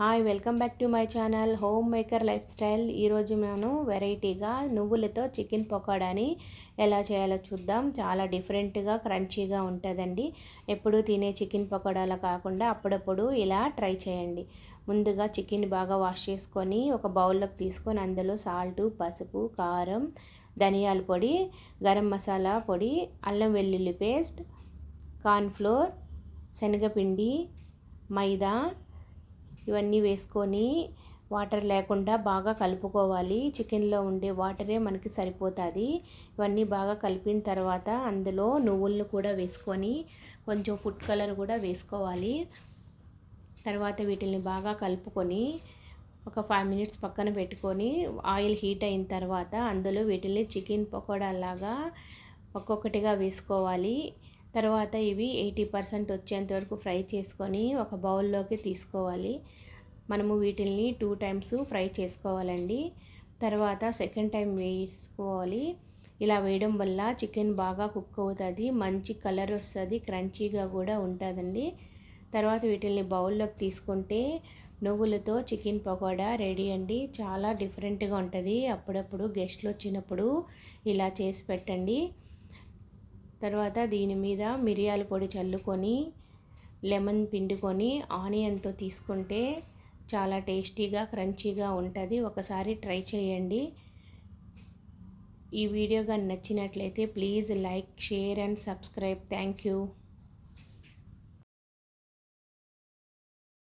Hi welcome back to my channel homemaker lifestyle ఈరోజు నేను వెరైటీగా నువ్వులతో చికెన్ పకోడాని ఎలా చేయాలో చూద్దాం. చాలా డిఫరెంట్గా క్రంచీగా ఉంటుందండి. ఎప్పుడు తినే చికెన్ పకోడాలా కాకుండా అప్పుడప్పుడు ఇలా ట్రై చేయండి. ముందుగా చికెన్ బాగా వాష్ చేసుకొని ఒక బౌల్లోకి తీసుకొని అందులో సాల్టు పసుపు కారం ధనియాల పొడి గరం మసాలా పొడి అల్లం వెల్లుల్లి పేస్ట్ కార్న్ఫ్లోర్ శనగపిండి మైదా ఇవన్నీ వేసుకొని వాటర్ లేకుండా బాగా కలుపుకోవాలి. చికెన్లో ఉండే వాటరే మనకి సరిపోతుంది. ఇవన్నీ బాగా కలిపిన తర్వాత అందులో నువ్వులను కూడా వేసుకొని కొంచెం ఫుడ్ కలర్ కూడా వేసుకోవాలి. తర్వాత వీటిని బాగా కలుపుకొని ఒక ఫైవ్ మినిట్స్ పక్కన పెట్టుకొని ఆయిల్ హీట్ అయిన తర్వాత అందులో వీటిని చికెన్ పకోడాలాగా ఒక్కొక్కటిగా వేసుకోవాలి. తర్వాత ఇవి ఎయిటీ పర్సెంట్ వచ్చేంత వరకు ఫ్రై చేసుకొని ఒక బౌల్లోకి తీసుకోవాలి. మనము వీటిని టూ టైమ్స్ ఫ్రై చేసుకోవాలండి. తర్వాత సెకండ్ టైం వేసుకోవాలి. ఇలా వేయడం వల్ల చికెన్ బాగా కుక్ అవుతుంది మంచి కలర్ వస్తుంది క్రంచీగా కూడా ఉంటుందండి. తర్వాత వీటిని బౌల్లోకి తీసుకుంటే నువ్వులతో చికెన్ పకోడా రెడీ అండి. చాలా డిఫరెంట్గా ఉంటుంది. అప్పుడప్పుడు గెస్ట్లు వచ్చినప్పుడు ఇలా చేసి పెట్టండి. తర్వాత దీని మీద మిరియాల పొడి చల్లుకొని లెమన్ పిండుకొని ఆనియన్తో తీసుకుంటే చాలా టేస్టీగా క్రంచీగా ఉంటుంది. ఒకసారి ట్రై చేయండి. ఈ వీడియో కానీ నచ్చినట్లయితే please like share and subscribe. Thank you.